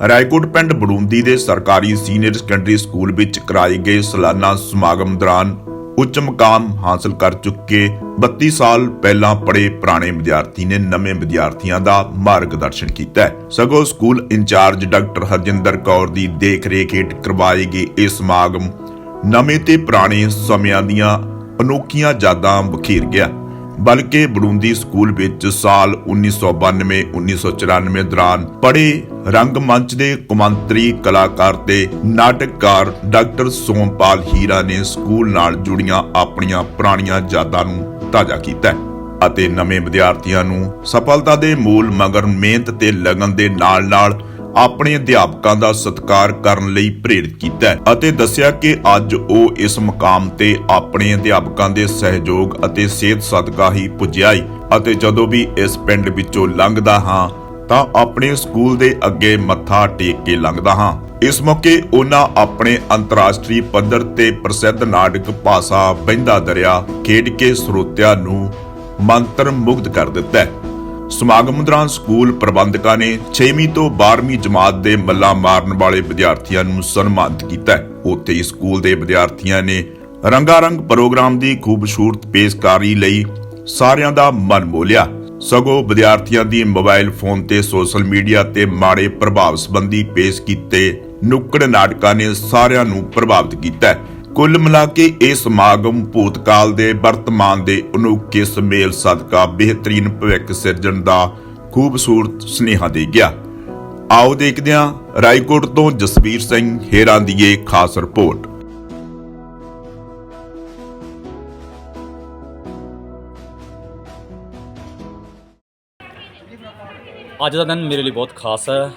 ਰਾਏਕੋਟ ਪਿੰਡ ਬੜੂੰਦੀ ਦੇ ਸਰਕਾਰੀ ਸੀਨੀਅਰ ਸੈਕੰਡਰੀ ਸਕੂਲ ਵਿੱਚ ਕਰਾਏ ਗਏ ਸਾਲਾਨਾ ਸਮਾਗਮ ਦੌਰਾਨ ਉੱਚ ਮੁਕਾਮ ਹਾਸਲ ਕਰ ਚੁੱਕੇ 32 ਸਾਲ ਪਹਿਲਾਂ ਪੜ੍ਹੇ ਪੁਰਾਣੇ ਵਿਦਿਆਰਥੀ ਨੇ ਨਵੇਂ ਵਿਦਿਆਰਥੀਆਂ ਦਾ ਮਾਰਗਦਰਸ਼ਨ ਕੀਤਾ ਸਗੋਂ school incharge doctor Harjinder Kaur ਦੀ ਦੇਖਰੇਖ ਹੇਠ ਕਰਵਾਏ ਗਏ ਇਹ ਸਮਾਗਮ ਨਵੇਂ ਤੇ ਪੁਰਾਣੇ ਸਮਿਆਂ ਦੀਆਂ ਅਨੋਖੀਆਂ ਯਾਦਾਂ ਬਖੀਰ ਗਿਆ। ਬਲਕਿ ਬੜੂੰਦੀ ਸਕੂਲ ਵਿੱਚ ਸਾਲ 1992-1994 ਦੌਰਾਨ ਪੜ੍ਹੇ ਰੰਗਮੰਚ ਦੇ ਕੁਮੰਤਰੀ ਕਲਾਕਾਰ ਤੇ ਨਾਟਕਕਾਰ ਡਾਕਟਰ ਸੋਮਪਾਲ ਹੀਰਾ ਨੇ ਸਕੂਲ ਨਾਲ ਜੁੜੀਆਂ ਆਪਣੀਆਂ ਪੁਰਾਣੀਆਂ ਯਾਦਾਂ ਨੂੰ ਤਾਜ਼ਾ ਕੀਤਾ ਹੈ ਅਤੇ ਨਵੇਂ ਵਿਦਿਆਰਥੀਆਂ ਨੂੰ ਸਫਲਤਾ ਦੇ ਮੂਲ ਮਗਰ ਮਿਹਨਤ ਤੇ ਲਗਨ ਦੇ ਨਾਲ-ਨਾਲ ਆਪਣੇ ਅਧਿਆਪਕਾਂ ਦਾ ਸਤਿਕਾਰ ਕਰਨ ਲਈ ਪ੍ਰੇਰਿਤ ਕੀਤਾ ਅਤੇ ਦੱਸਿਆ ਕਿ ਅੱਜ ਉਹ ਇਸ ਮੁਕਾਮ ਤੇ ਆਪਣੇ ਅਧਿਆਪਕਾਂ ਦੇ ਸਹਿਯੋਗ ਅਤੇ ਸੇਧ ਸਦਕਾ ਹੀ ਪੁੱਜਿਆ ਈ ਅਤੇ ਜਦੋਂ ਵੀ ਇਸ ਪਿੰਡ ਵਿੱਚੋਂ ਲੰਘਦਾ ਹਾਂ ਤਾਂ ਆਪਣੇ ਸਕੂਲ ਦੇ ਅੱਗੇ ਮੱਥਾ ਟੇਕ ਕੇ ਲੰਘਦਾ ਹਾਂ। ਇਸ ਮੌਕੇ ਉਹਨਾਂ ਆਪਣੇ ਅੰਤਰਰਾਸ਼ਟਰੀ ਪੱਧਰ ਤੇ ਪ੍ਰਸਿੱਧ ਨਾਟਕ ਭਾਸ਼ਾ ਬਹਿੰਦਾ ਦਰਿਆ ਖੇਡ ਕੇ ਸਰੋਤਿਆਂ ਨੂੰ ਮੰਤਰ ਮੁਗਧ ਕਰ ਦਿੱਤਾ ਹੈ। ਸਮਾਗਮ ਦੌਰਾਨ ਸਕੂਲ ਪ੍ਰਬੰਧਕਾਂ ਨੇ 6ਵੀਂ ਤੋਂ 12ਵੀਂ ਜਮਾਤ ਦੇ ਮੱਲਾ ਮਾਰਨ ਵਾਲੇ ਵਿਦਿਆਰਥੀਆਂ ਨੂੰ ਸਨਮਾਨਿਤ ਕੀਤਾ ਉੱਥੇ ਹੀ ਸਕੂਲ ਦੇ ਵਿਦਿਆਰਥੀਆਂ ਨੇ ਰੰਗਾਰੰਗ ਪ੍ਰੋਗਰਾਮ ਦੀ ਖੂਬਸੂਰਤ ਪੇਸ਼ਕਾਰੀ ਲਈ ਸਾਰਿਆਂ ਦਾ ਮਨ ਮੋਲਿਆ। ਸਗੋਂ ਵਿਦਿਆਰਥੀਆਂ ਦੀ ਮੋਬਾਈਲ ਫੋਨ ਤੇ ਸੋਸ਼ਲ ਮੀਡੀਆ ਤੇ ਮਾੜੇ ਪ੍ਰਭਾਵ ਸੰਬੰਧੀ ਪੇਸ਼ ਕੀਤੇ ਨੁੱਕੜ ਨਾਟਕਾਂ ਨੇ ਸਾਰਿਆਂ ਨੂੰ ਪ੍ਰਭਾਵਿਤ ਕੀਤਾ ਕੁੱਲ ਮਿਲਾ ਕੇ ਇਹ ਸਮਾਗਮ ਭੂਤਕਾਲ ਦੇ ਵਰਤਮਾਨ ਦੇ ਅਨੋਖੇ ਸਮੇਲ ਸਦਕਾ ਬਿਹਤਰੀਨ ਭਵਿੱਖ ਸਿਰਜਣ ਦਾ ਖੂਬਸੂਰਤ ਸੁਨੇਹਾ ਦੇ ਗਿਆ। ਆਓ ਦੇਖਦੇ ਹਾਂ ਰਾਏਕੋਟ ਤੋਂ ਜਸਵੀਰ ਸਿੰਘ ਹੇਰਾਂ ਦੀ ਇਹ ਖਾਸ ਰਿਪੋਰਟ। ਅੱਜ ਦਾ ਦਿਨ ਮੇਰੇ ਲਈ ਬਹੁਤ ਖਾਸ ਹੈ,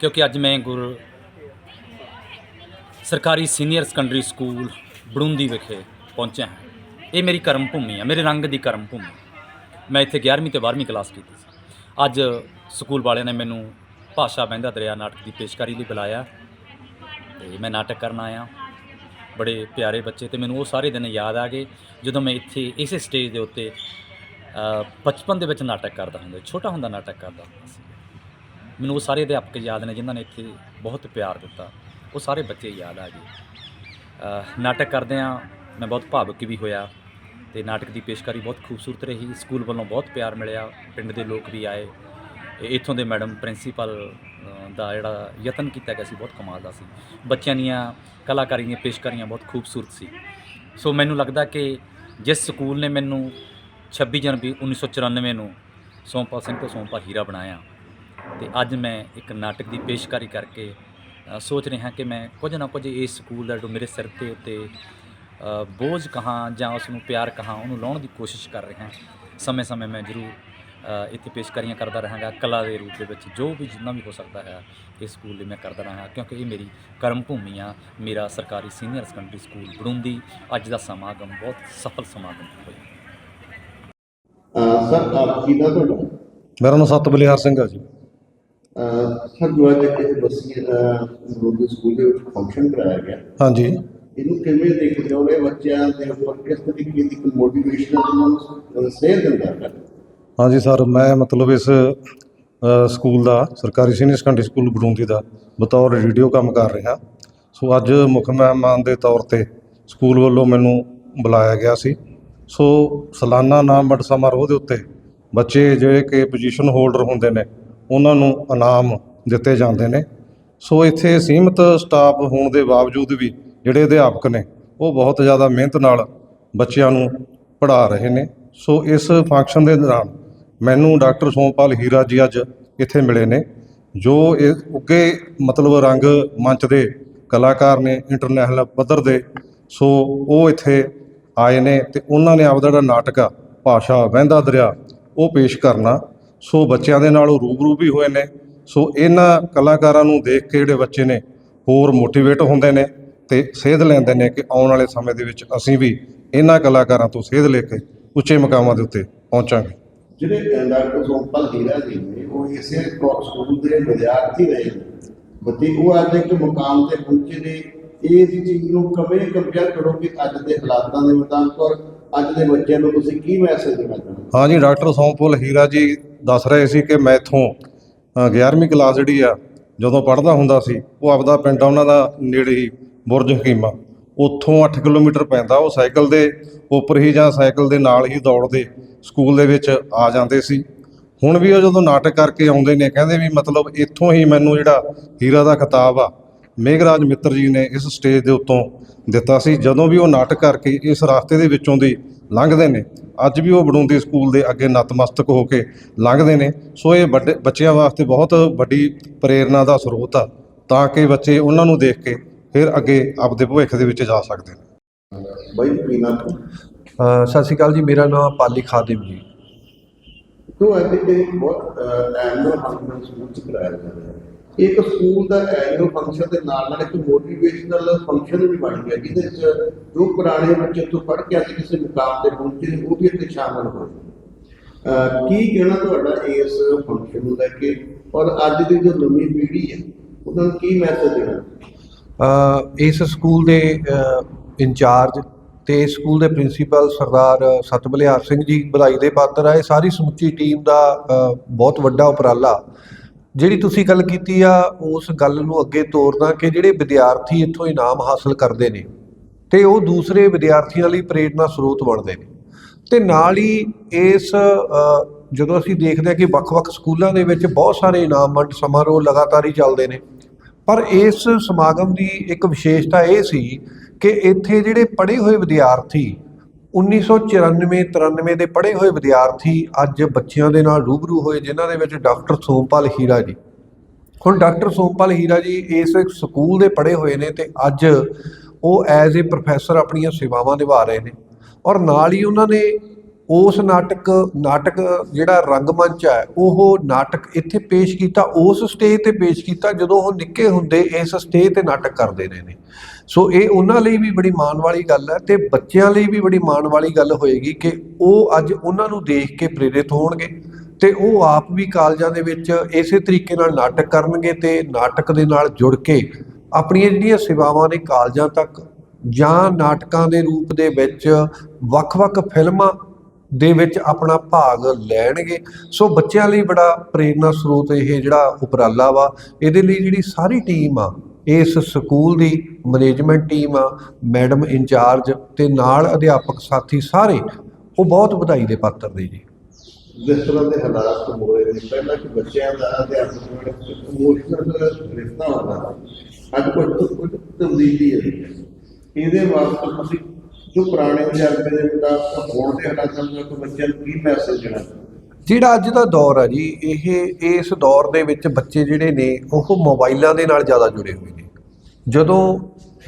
ਕਿਉਂਕਿ ਅੱਜ ਮੈਂ ਗੁਰ ਸਰਕਾਰੀ ਸੀਨੀਅਰ ਸੈਕੰਡਰੀ ਸਕੂਲ ਬੜੁੰਦੀ ਵਿਖੇ ਪਹੁੰਚਿਆ ਹਾਂ। ਇਹ ਮੇਰੀ ਕਰਮ ਭੂਮੀ ਹੈ ਮੇਰੇ ਰੰਗ ਦੀ ਕਰਮ ਭੂਮੀ। ਮੈਂ ਇੱਥੇ 11ਵੀਂ ਤੇ 12ਵੀਂ ਕਲਾਸ ਕੀਤੀ ਸੀ। ਅੱਜ ਸਕੂਲ ਵਾਲਿਆਂ ਨੇ ਮੈਨੂੰ ਭਾਸ਼ਾ ਬਹਿੰਦਾ ਦਰਿਆ ਨਾਟਕ ਦੀ ਪੇਸ਼ਕਾਰੀ ਲਈ ਬੁਲਾਇਆ ਤੇ ਮੈਂ ਨਾਟਕ ਕਰਨ ਆਇਆ। ਬੜੇ ਪਿਆਰੇ ਬੱਚੇ ਤੇ ਮੈਨੂੰ ਉਹ ਸਾਰੇ ਦਿਨ ਯਾਦ ਆ ਗਏ ਜਦੋਂ ਮੈਂ ਇੱਥੇ ਇਸੇ ਸਟੇਜ ਦੇ ਉੱਤੇ ਬਚਪਨ ਦੇ ਵਿੱਚ ਨਾਟਕ ਕਰਦਾ ਹੁੰਦਾ, ਛੋਟਾ ਹੁੰਦਾ ਨਾਟਕ ਕਰਦਾ ਹੁੰਦਾ ਸੀ। ਮੈਨੂੰ ਉਹ ਸਾਰੇ ਅਧਿਆਪਕ ਯਾਦ ਨੇ ਜਿਨ੍ਹਾਂ ਨੇ ਇੱਥੇ ਬਹੁਤ ਪਿਆਰ ਦਿੱਤਾ। ਉਹ ਸਾਰੇ ਬੱਚੇ ਯਾਦ ਆ ਗਏ। ਅ, ਨਾਟਕ ਕਰਦਿਆਂ ਮੈਂ ਬਹੁਤ ਭਾਵੁਕ ਵੀ ਹੋਇਆ ਤੇ ਨਾਟਕ ਦੀ ਪੇਸ਼ਕਾਰੀ ਬਹੁਤ ਖੂਬਸੂਰਤ ਰਹੀ। ਸਕੂਲ ਵੱਲੋਂ ਬਹੁਤ ਪਿਆਰ ਮਿਲਿਆ। ਪਿੰਡ ਦੇ ਲੋਕ ਵੀ ਆਏ। ਇੱਥੋਂ ਦੇ ਮੈਡਮ ਪ੍ਰਿੰਸੀਪਲ ਦਾ ਜਿਹੜਾ ਯਤਨ ਕੀਤਾ ਗਿਆ ਸੀ ਬਹੁਤ ਕਮਾਲ ਦਾ ਸੀ। ਬੱਚਿਆਂ ਦੀਆਂ ਕਲਾਕਾਰੀ ਦੀਆਂ ਪੇਸ਼ਕਾਰੀਆਂ ਬਹੁਤ ਖੂਬਸੂਰਤ ਸੀ। ਸੋ ਮੈਨੂੰ ਲੱਗਦਾ ਕਿ ਜਿਸ ਸਕੂਲ ਨੇ ਮੈਨੂੰ 26 ਜਨਵਰੀ 1994 ਨੂੰ ਸੋਮਪਾਲ ਸਿੰਘ ਤੋਂ ਸੋਮਪਾਲ ਹੀਰਾ ਬਣਾਇਆ ਤੇ ਅੱਜ ਮੈਂ ਇੱਕ ਨਾਟਕ ਦੀ ਪੇਸ਼ਕਾਰੀ ਕਰਕੇ ਸੋਚ ਰਿਹਾ ਕਿ ਮੈਂ ਕੁਝ ਨਾ ਕੁਝ ਇਸ ਸਕੂਲ ਦਾ ਜੋ ਮੇਰੇ ਸਿਰ ਤੇ ਉੱਤੇ ਬੋਝ ਕਹਾਂ ਜਾਂ ਉਸ ਨੂੰ ਪਿਆਰ ਕਹਾਂ ਉਹਨੂੰ ਲਾਉਣ ਦੀ ਕੋਸ਼ਿਸ਼ ਕਰ ਰਿਹਾ। ਸਮੇਂ-ਸਮੇਂ ਮੈਂ ਜ਼ਰੂਰ ਇੱਥੇ ਪੇਸ਼ਕਾਰੀਆਂ ਕਰਦਾ ਰਹਾਂਗਾ ਕਲਾ ਦੇ ਰੂਪ ਦੇ ਵਿੱਚ ਜੋ ਵੀ ਜਿੰਨਾ ਵੀ ਹੋ ਸਕਦਾ ਹੈ ਇਸ ਸਕੂਲ ਲਈ ਮੈਂ ਕਰਦਾ ਰਹਾਂਗਾ। ਕਿਉਂਕਿ ਇਹ ਮੇਰੀ ਕਰਮ ਭੂਮੀ ਆ ਮੇਰਾ ਸਰਕਾਰੀ ਸੀਨੀਅਰ ਸੈਕੰਡਰੀ ਸਕੂਲ ਬੜੁੰਦੀ ਅੱਜ ਦਾ ਸਮਾਗਮ ਬਹੁਤ ਸਫਲ ਸਮਾਗਮ ਹੋਇਆ। ਸਰ ਆਪ ਜੀ ਦਾ ਤੁਹਾਡਾ? ਮੇਰਾ ਨਾਮ ਸਤ ਬਲਿਹਾਰ ਸਿੰਘ ਹੈ ਜੀ। ਸਰ ਜੋ ਅੱਜ ਇਹ ਬਸੀ ਰੋਡ ਸਕੂਲ ਦੇ ਵਿੱਚ ਫੰਕਸ਼ਨ ਕਰਾਇਆ ਗਿਆ। ਹਾਂਜੀ। ਇਹਨੂੰ ਕਿਵੇਂ ਦੇਖਦੇ ਹੋ? ਇਹ ਬੱਚਿਆਂ ਦੇ ਉੱਪਰ ਕਿਸ ਤਰੀਕੇ ਦੀ ਕੋਈ ਮੋਟੀਵੇਸ਼ਨ ਉਹਨਾਂ ਨੂੰ ਸੇਧ ਦਿੰਦਾ ਹੈ? ਹਾਂਜੀ ਸਰ ਮੈਂ ਮਤਲਬ ਇਸ ਸਕੂਲ ਦਾ ਸਰਕਾਰੀ ਸੀਨੀਅਰ ਸੈਕੰਡਰੀ ਸਕੂਲ ਬੜੂੰਦੀ ਦਾ ਬਤੌਰ ਰੇਡੀਓ ਕੰਮ ਕਰ ਰਿਹਾ। ਸੋ ਅੱਜ ਮੁੱਖ ਮਹਿਮਾਨ ਦੇ ਤੌਰ ਤੇ ਸਕੂਲ ਵੱਲੋਂ ਮੈਨੂੰ ਬੁਲਾਇਆ ਗਿਆ ਸੀ। ਸੋ ਸਾਲਾਨਾ ਨਾਮ ਵੰਡ ਸਮਾਰੋਹ ਦੇ ਉੱਤੇ ਬੱਚੇ ਜਿਹੜੇ ਕਿ ਪੋਜੀਸ਼ਨ ਹੋਲਡਰ ਹੁੰਦੇ ਨੇ ਉਹਨਾਂ ਨੂੰ ਇਨਾਮ ਦਿੱਤੇ ਜਾਂਦੇ ਨੇ। ਸੋ ਇੱਥੇ ਸੀਮਿਤ ਸਟਾਫ ਹੋਣ ਦੇ ਬਾਵਜੂਦ ਵੀ ਜਿਹੜੇ ਅਧਿਆਪਕ ਨੇ, ਉਹ ਬਹੁਤ ਜ਼ਿਆਦਾ ਮਿਹਨਤ ਨਾਲ ਬੱਚਿਆਂ ਨੂੰ ਪੜ੍ਹਾ ਰਹੇ ਨੇ। ਸੋ ਇਸ ਫੰਕਸ਼ਨ ਦੇ ਦੌਰਾਨ ਮੈਨੂੰ ਡਾਕਟਰ ਸੋਮਪਾਲ ਹੀਰਾ ਜੀ ਅੱਜ ਇੱਥੇ ਮਿਲੇ ਨੇ, ਜੋ ਇਹ ਉੱਗੇ ਮਤਲਬ ਰੰਗ ਮੰਚ ਦੇ ਕਲਾਕਾਰ ਨੇ ਇੰਟਰਨੈਸ਼ਨਲ ਪੱਧਰ ਦੇ। ਸੋ ਉਹ ਇੱਥੇ ਆਏ ਨੇ ਤੇ ਉਹਨਾਂ ਨੇ ਆਪਦਾ ਜਿਹੜਾ ਨਾਟਕ ਆ, ਭਾਸ਼ਾ ਵਹਿੰਦਾ ਦਰਿਆ, ਉਹ ਪੇਸ਼ ਕਰਨਾ ਸੋ ਬੱਚਿਆਂ ਦੇ ਨਾਲ ਉਹ ਰੂਬਰੂ ਵੀ ਹੋਏ ਨੇ। ਸੋ ਇਹਨਾਂ ਕਲਾਕਾਰਾਂ ਨੂੰ ਦੇਖ ਕੇ ਜਿਹੜੇ ਬੱਚੇ ਨੇ ਹੋਰ ਮੋਟੀਵੇਟ ਹੁੰਦੇ ਨੇ ਤੇ ਸੇਧ ਲੈਂਦੇ ਨੇ ਕਿ ਆਉਣ ਵਾਲੇ ਸਮੇਂ ਦੇ ਵਿੱਚ ਅਸੀਂ ਵੀ ਇਹਨਾਂ ਕਲਾਕਾਰਾਂ ਤੋਂ ਸੇਧ ਲੈ ਕੇ ਉੱਚੇ ਮਕਾਮਾਂ ਦੇ ਉੱਤੇ ਪਹੁੰਚਾਂਗੇ। ਜਿਹੜੇ ਡਾਕਟਰ ਸੋਮਪਾਲ ਹੀਰਾ ਜੀ ਨੇ ਉਹ ਇਸੇ ਸਕੂਲ ਦੇ ਵਿਦਿਆਰਥੀ ਰਹੇ ਬੱਚੇ ਉਹ ਅੱਜ ਇੱਕ ਮੁਕਾਮ ਤੇ ਪਹੁੰਚੇ ਨੇ। ਇਸ ਚੀਜ਼ ਨੂੰ ਕਿਵੇਂ ਕੰਪੇਅਰ ਕਰੋ ਕਿ ਅੱਜ ਦੇ ਹਾਲਾਤਾਂ ਦੇ ਮੁਤਾਬਕ ਔਰ ਅੱਜ ਦੇ ਬੱਚਿਆਂ ਨੂੰ ਤੁਸੀਂ ਕੀ ਮੈਸੇਜ ਦੇਣਾ ਚਾਹੁੰਦੇ ਹੋ? ਹਾਂਜੀ ਡਾਕਟਰ ਸੋਮਪੁਲ ਹੀਰਾ ਜੀ ਦੱਸ ਰਹੇ ਸੀ ਕਿ ਮੈਂ ਇੱਥੋਂ ਅ, 11ਵੀਂ ਕਲਾਸ ਜਿਹੜੀ ਆ ਜਦੋਂ ਪੜ੍ਹਦਾ ਹੁੰਦਾ ਸੀ ਉਹ ਆਪਦਾ ਪਿੰਡ ਆ ਉਹਨਾਂ ਦਾ ਨੇੜੇ ਹੀ ਬੁਰਜ ਹਕੀਮਾ। ਉੱਥੋਂ 8 ਕਿਲੋਮੀਟਰ ਪੈਂਦਾ ਉਹ ਸਾਈਕਲ ਦੇ ਉੱਪਰ ਹੀ ਜਾਂ ਸਾਈਕਲ ਦੇ ਨਾਲ ਹੀ ਦੌੜਦੇ ਸਕੂਲ ਦੇ ਵਿੱਚ ਆ ਜਾਂਦੇ ਸੀ। ਹੁਣ ਵੀ ਉਹ ਜਦੋਂ ਨਾਟਕ ਕਰਕੇ ਆਉਂਦੇ ਨੇ ਕਹਿੰਦੇ ਵੀ ਮਤਲਬ ਇੱਥੋਂ ਹੀ ਮੈਨੂੰ ਜਿਹੜਾ ਹੀਰਾ ਦਾ ਖਿਤਾਬ ਆ ਮੇਘਰਾਜ ਮਿੱਤਰ ਜੀ ਨੇ ਇਸ ਸਟੇਜ ਦੇ ਉੱਤੋਂ ਦਿੱਤਾ ਸੀ। ਜਦੋਂ ਵੀ ਉਹ ਨਾਟਕ ਕਰਕੇ ਇਸ ਰਸਤੇ ਦੇ ਵਿੱਚੋਂ ਦੀ ਲੰਘਦੇ ਨੇ ਅੱਜ ਵੀ ਉਹ ਬੜੂੰਦੀ ਸਕੂਲ ਦੇ ਅੱਗੇ ਨਤਮਸਤਕ ਹੋ ਕੇ ਲੰਘਦੇ ਨੇ। ਸੋ ਇਹ ਵੱਡੇ ਬੱਚਿਆਂ ਵਾਸਤੇ ਬਹੁਤ ਵੱਡੀ ਪ੍ਰੇਰਨਾ ਦਾ ਸਰੋਤ ਆ ਤਾਂ ਕਿ ਬੱਚੇ ਉਹਨਾਂ ਨੂੰ ਦੇਖ ਕੇ ਫਿਰ ਅੱਗੇ ਆਪਦੇ ਭਵਿੱਖ ਦੇ ਵਿੱਚ ਜਾ ਸਕਦੇ ਨੇ। ਬਾਈ ਕੀ ਨਾਮ ਸਤਿ ਸ਼੍ਰੀ ਅਕਾਲ ਜੀ ਮੇਰਾ ਨਾਮ ਪਾਲੀ ਖਾਦਿਮ ਜੀ। ਤੋਂ ਦੇ ਬਹੁਤ ਐਨੂਅਲ ਫੰਕਸ਼ਨ ਸਕੂਲ ਚ ਕਰਾਇਆ ਜਾ ਰਿਹਾ ਹੈ? ਇੱਕ ਸਕੂਲ ਦਾ ਐਨੂਅਲ ਫੰਕਸ਼ਨ ਦੇ ਨਾਲ ਨਾਲ ਇੱਕ ਮੋਟੀਵੇਸ਼ਨਲ ਫੰਕਸ਼ਨ ਵੀ ਬਣ ਗਿਆ ਜਿਹਦੇ ਚ ਜੋ ਪੁਰਾਣੇ ਬੱਚੇ ਤੋਂ ਪੜ੍ਹ ਕੇ ਅੱਜ ਕਿਸੇ ਮੁਕਾਮ ਤੇ ਪਹੁੰਚੇ ਨੇ ਉਹ ਵੀ ਇੱਥੇ ਸ਼ਾਮਲ ਹੋਏ ਕੀ ਕਹਿਣਾ ਤੁਹਾਡਾ ਇਸ ਫੰਕਸ਼ਨ ਨੂੰ ਲੈ ਕੇ? ਔਰ ਅੱਜ ਦੀ ਜੋ ਨਵੀਂ ਪੀੜ੍ਹੀ ਹੈ ਉਹਨਾਂ ਨੂੰ ਕੀ ਮੈਸੇਜ ਦੇਣਾ? ਇਸ ਸਕੂਲ ਦੇ ਇੰਚਾਰਜ ਤੇ ਇਸ ਸਕੂਲ ਦੇ ਪ੍ਰਿੰਸੀਪਲ ਸਰਦਾਰ ਸਤਬਲਿਹਾਰ ਸਿੰਘ ਜੀ ਵਧਾਈ ਦੇ ਪਾਤਰ ਆ। ਇਹ ਸਾਰੀ ਸਮੁੱਚੀ ਟੀਮ ਦਾ ਅ, ਬਹੁਤ ਵੱਡਾ ਉਪਰਾਲਾ ਜਿਹੜੀ ਤੁਸੀਂ ਗੱਲ ਕੀਤੀ ਆ, ਉਸ ਗੱਲ ਨੂੰ ਅੱਗੇ ਤੋਰਦਾ ਕਿ ਜਿਹੜੇ ਵਿਦਿਆਰਥੀ ਇੱਥੋਂ ਇਨਾਮ ਹਾਸਲ ਕਰਦੇ ਨੇ, ਤੇ ਉਹ ਦੂਸਰੇ ਵਿਦਿਆਰਥੀਆਂ ਲਈ ਪ੍ਰੇਰਨਾ ਸਰੋਤ ਬਣਦੇ ਨੇ। ਤੇ ਨਾਲ ਹੀ ਇਸ ਜਦੋਂ ਅਸੀਂ ਦੇਖਦੇ ਹਾਂ ਕਿ ਵੱਖ-ਵੱਖ ਸਕੂਲਾਂ ਦੇ ਵਿੱਚ ਬਹੁਤ ਸਾਰੇ ਇਨਾਮ ਵੰਡ ਸਮਾਰੋਹ ਲਗਾਤਾਰ ਹੀ ਚੱਲਦੇ ਨੇ, ਪਰ ਇਸ ਸਮਾਗਮ ਦੀ ਇੱਕ ਵਿਸ਼ੇਸ਼ਤਾ ਇਹ ਸੀ ਕਿ ਇੱਥੇ ਜਿਹੜੇ ਪੜ੍ਹੇ ਹੋਏ ਵਿਦਿਆਰਥੀ 1994 93 ਦੇ ਪੜ੍ਹੇ ਹੋਏ ਵਿਦਿਆਰਥੀ ਅੱਜ ਬੱਚਿਆਂ ਦੇ ਨਾਲ ਰੂਬਰੂ ਹੋਏ, ਜਿਨ੍ਹਾਂ ਦੇ ਵਿੱਚ ਡਾਕਟਰ ਸੋਮਪਾਲ ਹੀਰਾ ਜੀ। ਹੁਣ ਡਾਕਟਰ ਸੋਮਪਾਲ ਹੀਰਾ ਜੀ ਇਸ ਸਕੂਲ ਦੇ ਪੜ੍ਹੇ ਹੋਏ ਨੇ ਤੇ ਅੱਜ ਉਹ ਐਜ਼ ਅ ਪ੍ਰੋਫੈਸਰ ਆਪਣੀਆਂ ਸੇਵਾਵਾਂ ਨਿਭਾ ਰਹੇ ਨੇ। ਔਰ ਨਾਲ ਹੀ ਉਹਨਾਂ ਨੇ ਉਸ ਨਾਟਕ ਨਾਟਕ ਜਿਹੜਾ ਰੰਗਮੰਚ ਹੈ, ਉਹ ਨਾਟਕ ਇੱਥੇ ਪੇਸ਼ ਕੀਤਾ, ਉਸ ਸਟੇਜ ਤੇ ਪੇਸ਼ ਕੀਤਾ, ਜਦੋਂ ਉਹ ਨਿੱਕੇ ਹੁੰਦੇ ਇਸ ਸਟੇਜ ਤੇ ਨਾਟਕ ਕਰਦੇ ਰਹੇ ਨੇ। ਸੋ ਇਹ ਉਹਨਾਂ ਲਈ ਵੀ ਬੜੀ ਮਾਣ ਵਾਲੀ ਗੱਲ ਹੈ ਤੇ ਬੱਚਿਆਂ ਲਈ ਵੀ ਬੜੀ ਮਾਣ ਵਾਲੀ ਗੱਲ ਹੋਏਗੀ ਕਿ ਉਹ ਅੱਜ ਉਹਨਾਂ ਨੂੰ ਦੇਖ ਕੇ ਪ੍ਰੇਰਿਤ ਹੋਣਗੇ ਤੇ ਉਹ ਆਪ ਵੀ ਕਾਲਜਾਂ ਦੇ ਵਿੱਚ ਇਸੇ ਤਰੀਕੇ ਨਾਲ ਨਾਟਕ ਕਰਨਗੇ ਤੇ ਨਾਟਕ ਦੇ ਨਾਲ ਜੁੜ ਕੇ ਆਪਣੀਆਂ ਜਿਹੜੀਆਂ ਸੇਵਾਵਾਂ ਨੇ ਕਾਲਜਾਂ ਤੱਕ ਜਾਂ ਨਾਟਕਾਂ ਦੇ ਰੂਪ ਦੇ ਵਿੱਚ ਵੱਖ-ਵੱਖ ਫਿਲਮਾਂ ਦੇ ਵਿੱਚ ਆਪਣਾ ਭਾਗ ਲੈਣਗੇ। ਸੋ ਬੱਚਿਆਂ ਲਈ ਬੜਾ ਪ੍ਰੇਰਨਾ ਸਰੋਤ ਇਹ ਜਿਹੜਾ ਉਪਰਾਲਾ ਵਾ, ਇਹਦੇ ਲਈ ਜਿਹੜੀ ਸਾਰੀ ਟੀਮ ਆ, ਇਸ ਸਕੂਲ ਦੀ ਮੈਨੇਜਮੈਂਟ ਟੀਮ ਆ, ਮੈਡਮ ਇੰਚਾਰਜ ਤੇ ਨਾਲ ਅਧਿਆਪਕ ਸਾਥੀ ਸਾਰੇ, ਉਹ ਬਹੁਤ ਵਧਾਈ ਦੇ ਪਾਤਰ ਨੇ ਜੀ। ਜਿਸ ਤਰ੍ਹਾਂ ਦੇ ਹਾਲਾਤ ਹੋ ਰਹੇ ਨੇ, ਪਹਿਲਾਂ ਕਿ ਬੱਚਿਆਂ ਦਾ ਅਧਿਆਪਕ ਇਮੋਸ਼ਨਲ ਰਿਸ਼ਤਾ ਹੁੰਦਾ ਅੱਜ ਕੁਝ ਕੁਝ ਤਬਦੀਲੀ ਹੈ ਇਹਦੇ ਵਾਸਤੇ ਤੁਸੀਂ ਜੋ ਪੁਰਾਣੇ ਤਜਰਬੇ ਦੇ ਮੁਤਾਬਕ ਹੋਣ ਦੇ ਹਾਲਾਤਾਂ ਨੂੰ ਬੱਚਿਆਂ ਨੂੰ ਕੀ ਮੈਸੇਜ ਦੇਣਾ? ਜਿਹੜਾ ਅੱਜ ਦਾ ਦੌਰ ਆ ਜੀ, ਇਹ, ਇਸ ਦੌਰ ਦੇ ਵਿੱਚ ਬੱਚੇ ਜਿਹੜੇ ਨੇ, ਉਹ ਮੋਬਾਈਲਾਂ ਦੇ ਨਾਲ ਜ਼ਿਆਦਾ ਜੁੜੇ ਹੋਏ ਨੇ। ਜਦੋਂ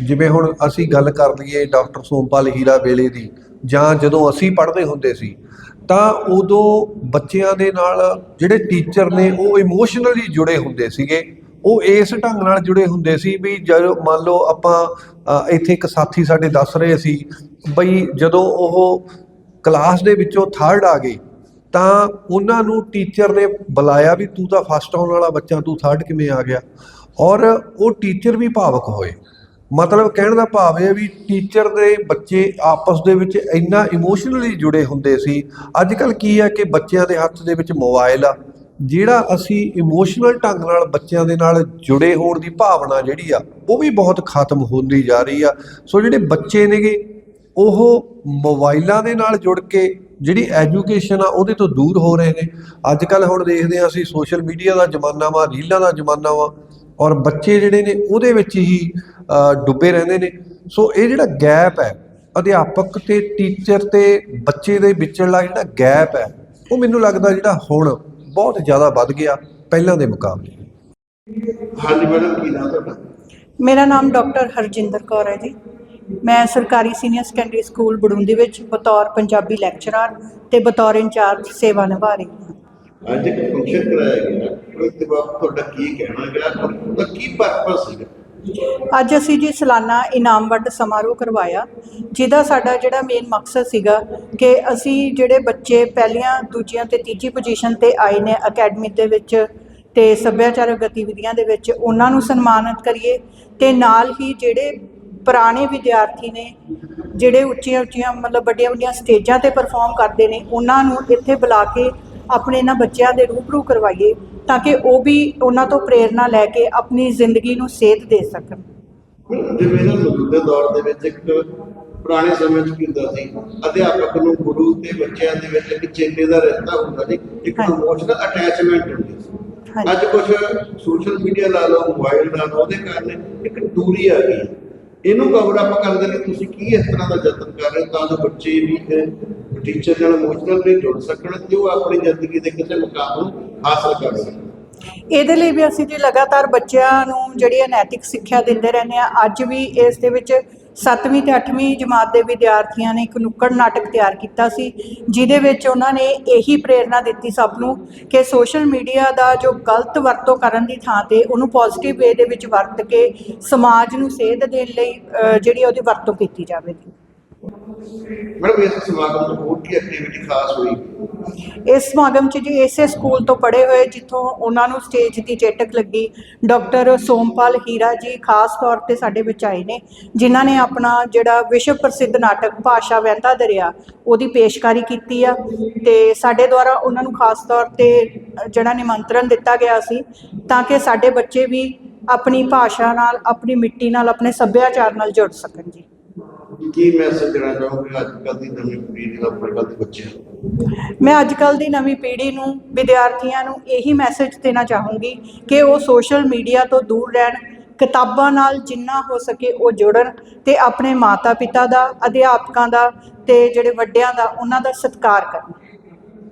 ਜਿਵੇਂ ਹੁਣ ਅਸੀਂ ਗੱਲ ਕਰ ਲਈਏ ਡਾਕਟਰ ਸੋਮਪਾਲ ਹੀਰਾ ਵੇਲੇ ਦੀ, ਜਾਂ ਜਦੋਂ ਅਸੀਂ ਪੜ੍ਹਦੇ ਹੁੰਦੇ ਸੀ, ਤਾਂ ਉਦੋਂ ਬੱਚਿਆਂ ਦੇ ਨਾਲ ਜਿਹੜੇ ਟੀਚਰ ਨੇ, ਉਹ ਇਮੋਸ਼ਨਲੀ ਜੁੜੇ ਹੁੰਦੇ ਸੀਗੇ। ਉਹ ਇਸ ਢੰਗ ਨਾਲ ਜੁੜੇ ਹੁੰਦੇ ਸੀ ਵੀ ਜਦੋਂ ਮੰਨ ਲਓ ਆਪਾਂ ਇੱਥੇ ਇੱਕ ਸਾਥੀ ਸਾਡੇ ਦੱਸ ਰਹੇ ਸੀ ਬਈ ਜਦੋਂ ਉਹ ਕਲਾਸ ਦੇ ਵਿੱਚੋਂ ਥਰਡ ਆ ਗਏ, ਤਾਂ ਉਹਨਾਂ ਨੂੰ ਟੀਚਰ ਨੇ ਬੁਲਾਇਆ ਵੀ ਤੂੰ ਤਾਂ ਫਸਟ ਆਉਣ ਵਾਲਾ ਬੱਚਾ, ਤੂੰ ਥਰਡ ਕਿਵੇਂ ਆ ਗਿਆ? ਔਰ ਉਹ ਟੀਚਰ ਵੀ ਭਾਵਕ ਹੋਏ। ਮਤਲਬ ਕਹਿਣ ਦਾ ਭਾਵ ਇਹ ਹੈ ਵੀ ਟੀਚਰ ਦੇ ਬੱਚੇ ਆਪਸ ਦੇ ਵਿੱਚ ਇੰਨਾ ਇਮੋਸ਼ਨਲੀ ਜੁੜੇ ਹੁੰਦੇ ਸੀ। ਅੱਜ ਕੱਲ ਕੀ ਹੈ ਕਿ ਬੱਚਿਆਂ ਦੇ ਹੱਥ ਦੇ ਵਿੱਚ ਮੋਬਾਈਲ ਆ। ਜਿਹੜਾ ਅਸੀਂ ਇਮੋਸ਼ਨਲ ਢੰਗ ਨਾਲ ਬੱਚਿਆਂ ਦੇ ਨਾਲ ਜੁੜੇ ਹੋਣ ਦੀ ਭਾਵਨਾ ਜਿਹੜੀ ਆ, ਉਹ ਵੀ ਬਹੁਤ ਖਤਮ ਹੁੰਦੀ ਜਾ ਰਹੀ ਆ। ਸੋ ਜਿਹੜੇ ਬੱਚੇ ਨੇਗੇ, ਉਹ ਮੋਬਾਈਲਾਂ ਦੇ ਨਾਲ ਜੁੜ ਕੇ ਜਿਹੜੀ ਐਜੂਕੇਸ਼ਨ ਆ, ਉਹਦੇ ਤੋਂ ਦੂਰ ਹੋ ਰਹੇ ਨੇ। ਅੱਜ ਕੱਲ ਹੁਣ ਦੇਖਦੇ ਆ ਅਸੀਂ ਸੋਸ਼ਲ ਮੀਡੀਆ ਦਾ ਜ਼ਮਾਨਾ ਵਾ, ਰੀਲਾਂ ਦਾ ਜ਼ਮਾਨਾ ਵਾ, ਔਰ ਬੱਚੇ ਜਿਹੜੇ ਨੇ, ਉਹਦੇ ਵਿੱਚ ਹੀ ਡੁੱਬੇ ਰਹਿੰਦੇ ਨੇ। ਸੋ ਇਹ ਜਿਹੜਾ ਗੈਪ ਹੈ, ਅਧਿਆਪਕ ਤੇ ਟੀਚਰ ਤੇ ਬੱਚੇ ਦੇ ਵਿਚਲਾ ਜਿਹੜਾ ਗੈਪ ਹੈ, ਉਹ ਮੈਨੂੰ ਲੱਗਦਾ ਜਿਹੜਾ ਹੁਣ ਬਹੁਤ ਜ਼ਿਆਦਾ ਵੱਧ ਗਿਆ ਪਹਿਲਾਂ ਦੇ ਮੁਕਾਬਲੇ। ਹਾਂਜੀ ਮੈਡਮ ਕੀ ਨਾਮ ਤੁਹਾਡਾ? ਮੇਰਾ ਨਾਮ ਡਾਕਟਰ ਹਰਜਿੰਦਰ ਕੌਰ ਹੈ ਜੀ। ਮੈਂ ਸਰਕਾਰੀ ਸੀਨੀਅਰ ਸੈਕੰਡਰੀ ਸਕੂਲ ਬੜੂੰਦੀ ਵਿੱਚ ਬਤੌਰ ਪੰਜਾਬੀ ਲੈਕਚਰਰ ਤੇ ਬਤੌਰ ਇੰਚਾਰਜ ਸੇਵਾ ਨਿਭਾ ਰਹੀ ਹਾਂ। ਅੱਜ ਇੱਕ ਫੰਕਸ਼ਨ ਕਰਾਇਆ ਗਿਆ। ਉਸ ਬਾਅਦ ਤੁਹਾਡਾ ਕੀ ਕਹਿਣਾ ਹੈਗਾ ਉਹਦਾ ਕੀ ਪਰਪਸ ਸੀਗਾ ਅੱਜ ਅਸੀਂ ਜੀ ਸਾਲਾਨਾ ਇਨਾਮ ਵੰਡ ਸਮਾਰੋਹ ਕਰਵਾਇਆ, ਜਿਹਦਾ ਸਾਡਾ ਜਿਹੜਾ ਮੇਨ ਮਕਸਦ ਸੀਗਾ ਕਿ ਅਸੀਂ ਜਿਹੜੇ ਬੱਚੇ ਪਹਿਲੀਆਂ, ਦੂਜੀਆਂ ਤੇ ਤੀਜੀ ਪੋਜੀਸ਼ਨ ਤੇ ਆਏ ਨੇ ਅਕੈਡਮੀ ਦੇ ਵਿੱਚ ਤੇ ਸੱਭਿਆਚਾਰਕ ਗਤੀਵਿਧੀਆਂ ਦੇ ਵਿੱਚ, ਉਹਨਾਂ ਨੂੰ ਸਨਮਾਨਿਤ ਕਰੀਏ ਤੇ ਨਾਲ ਹੀ ਜਿਹੜੇ ਪੁਰਾਣੇ ਵਿਦਿਆਰਥੀ ਨੇ, ਜਿਹੜੇ ਉੱਚੀਆਂ ਉੱਚੀਆਂ ਮਤਲਬ ਵੱਡੀਆਂ ਵੱਡੀਆਂ ਸਟੇਜਾਂ ਤੇ ਪਰਫਾਰਮ ਕਰਦੇ ਨੇ, ਉਹਨਾਂ ਨੂੰ ਇੱਥੇ ਬੁਲਾ ਕੇ ਆਪਣੇ ਇਹਨਾਂ ਬੱਚਿਆਂ ਦੇ ਰੂਬਰੂ ਕਰਵਾਈਏ ਤਾਂ ਕਿ ਉਹ ਵੀ ਉਹਨਾਂ ਤੋਂ ਪ੍ਰੇਰਣਾ ਲੈ ਕੇ ਆਪਣੀ ਜ਼ਿੰਦਗੀ ਨੂੰ ਸੇਧ ਦੇ ਸਕਣ ਜਿਵੇਂ ਨਾ ਮੌਜੂਦਾ ਦੌਰ ਦੇ ਵਿੱਚ ਇੱਕ ਪੁਰਾਣੇ ਸਮੇਂ 'ਚ ਹੁੰਦਾ ਸੀ ਅਧਿਆਪਕ ਨੂੰ ਗੁਰੂ ਤੇ ਬੱਚਿਆਂ ਦੇ ਵਿੱਚ ਇੱਕ ਚੇਲੇ ਦਾ ਰਿਸ਼ਤਾ ਹੁੰਦਾ ਸੀ ਇੱਕ। ਇਮੋਸ਼ਨਲ ਅਟੈਚਮੈਂਟ ਹੁੰਦੀ ਸੀ। ਅੱਜ ਕੁਝ ਸੋਸ਼ਲ ਮੀਡੀਆ ਲਾ ਲਓ ਮੋਬਾਈਲ ਲਾ ਲਓ ਉਹਦੇ ਕਾਰਨ ਇੱਕ ਦੂਰੀ ਆ ਗਈ ਇਹਨੂੰ ਕਵਰ ਅਪ ਕਰਨ ਦੇ ਲਈ ਤੁਸੀਂ ਕੀ ਇਸ ਤਰ੍ਹਾਂ ਦਾ ਯਤਨ ਕਰ ਰਹੇ ਹੋ ਤਾਂ ਜੋ ਬੱਚੇ ਵੀ ਟੀਚਰ ਨਾਲ ਇਮੋਸ਼ਨਲੀ ਜੁੜ ਸਕਣ ਤੇ ਉਹ ਆਪਣੀ ਜ਼ਿੰਦਗੀ ਦੇ ਕਿਸੇ ਮੁਕਾਮ ਨੂੰ ਹਾਸਲ ਕਰ ਸਕਣ? ਇਹਦੇ ਲਈ ਵੀ ਅਸੀਂ ਜੀ ਲਗਾਤਾਰ ਬੱਚਿਆਂ ਨੂੰ ਜਿਹੜੀ ਨੈਤਿਕ ਸਿੱਖਿਆ ਦਿੰਦੇ ਰਹਿੰਦੇ ਆ ਅੱਜ ਵੀ ਇਸ ਦੇ ਵਿੱਚ 7ਵੀਂ ਤੇ 8ਵੀਂ ਜਮਾਤ ਦੇ ਵਿਦਿਆਰਥੀਆਂ ਨੇ ਇੱਕ ਨੁੱਕੜ ਨਾਟਕ ਤਿਆਰ ਕੀਤਾ ਸੀ ਜਿਹਦੇ ਵਿੱਚ ਉਹਨਾਂ ਨੇ ਇਹੀ ਪ੍ਰੇਰਣਾ ਦਿੱਤੀ ਸਭ ਨੂੰ ਕਿ ਸੋਸ਼ਲ ਮੀਡੀਆ ਦਾ ਜੋ ਗਲਤ ਵਰਤੋਂ ਕਰਨ ਦੀ ਥਾਂ ਤੇ ਉਹਨੂੰ ਪੋਜ਼ਿਟਿਵ ਵੇ ਦੇ ਵਿੱਚ ਵਰਤ ਕੇ ਸਮਾਜ ਨੂੰ ਸੇਧ ਦੇਣ ਲਈ ਅ, ਜਿਹੜੀ ਉਹਦੀ ਵਰਤੋਂ ਕੀਤੀ ਜਾਵੇਗੀ। ਮੈਡਮ, ਇਸ ਸਮਾਗਮ ਤੋਂ ਹੋਰ ਕੀ ਐਕਟੀਵਿਟੀ ਖਾਸ ਹੋਈ? ਇਸ ਸਮਾਗਮ 'ਚ ਜੀ ਇਸੇ ਸਕੂਲ ਤੋਂ ਪੜ੍ਹੇ ਹੋਏ, ਜਿੱਥੋਂ ਉਹਨਾਂ ਨੂੰ ਸਟੇਜ ਦੀ ਚੇਟਕ ਲੱਗੀ। ਡਾਕਟਰ ਸੋਮਪਾਲ ਹੀਰਾ ਜੀ ਖਾਸ ਤੌਰ ਤੇ ਸਾਡੇ ਵਿੱਚ ਆਏ ਨੇ, ਜਿਨ੍ਹਾਂ ਨੇ ਆਪਣਾ ਜਿਹੜਾ ਵਿਸ਼ਵ ਪ੍ਰਸਿੱਧ ਨਾਟਕ ਭਾਸ਼ਾ ਵਹਿੰਦਾ ਦਰਿਆ, ਉਹਦੀ ਪੇਸ਼ਕਾਰੀ ਕੀਤੀ ਆ। ਤੇ ਸਾਡੇ ਦੁਆਰਾ ਉਹਨਾਂ ਨੂੰ ਖਾਸ ਤੌਰ ਤੇ ਜਿਹੜਾ ਨਿਮੰਤਰਣ ਦਿੱਤਾ ਗਿਆ ਸੀ, ਤਾਂ ਕਿ ਸਾਡੇ ਬੱਚੇ ਵੀ ਆਪਣੀ ਭਾਸ਼ਾ ਨਾਲ, ਆਪਣੀ ਮਿੱਟੀ ਨਾਲ, ਆਪਣੇ ਸੱਭਿਆਚਾਰ ਨਾਲ ਜੁੜ ਸਕਣ ਜੀ। ਕੀ ਮੈਸੇਜ ਦੇਣਾ ਚਾਹੋਗੇ ਅੱਜ ਕੱਲ੍ਹ ਦੀ ਨਵੀਂ ਪੀੜ੍ਹੀ ਨੂੰ ਆਪਣੇ ਕੱਲ੍ਹ ਦੇ ਬੱਚਿਆਂ ਨੂੰ? ਮੈਂ ਅੱਜ ਕੱਲ ਦੀ ਨਵੀਂ ਪੀੜ੍ਹੀ ਨੂੰ, ਵਿਦਿਆਰਥੀਆਂ ਨੂੰ ਇਹੀ ਮੈਸੇਜ ਦੇਣਾ ਚਾਹੂੰਗੀ ਕਿ ਉਹ ਸੋਸ਼ਲ ਮੀਡੀਆ ਤੋਂ ਦੂਰ ਰਹਿਣ, ਕਿਤਾਬਾਂ ਨਾਲ ਜਿੰਨਾ ਹੋ ਸਕੇ ਉਹ ਜੁੜਨ ਤੇ ਆਪਣੇ ਮਾਤਾ-ਪਿਤਾ ਦਾ, ਅਧਿਆਪਕਾਂ ਦਾ ਤੇ ਜਿਹੜੇ ਵੱਡਿਆਂ ਦਾ, ਉਹਨਾਂ ਦਾ ਸਤਿਕਾਰ ਕਰਨ।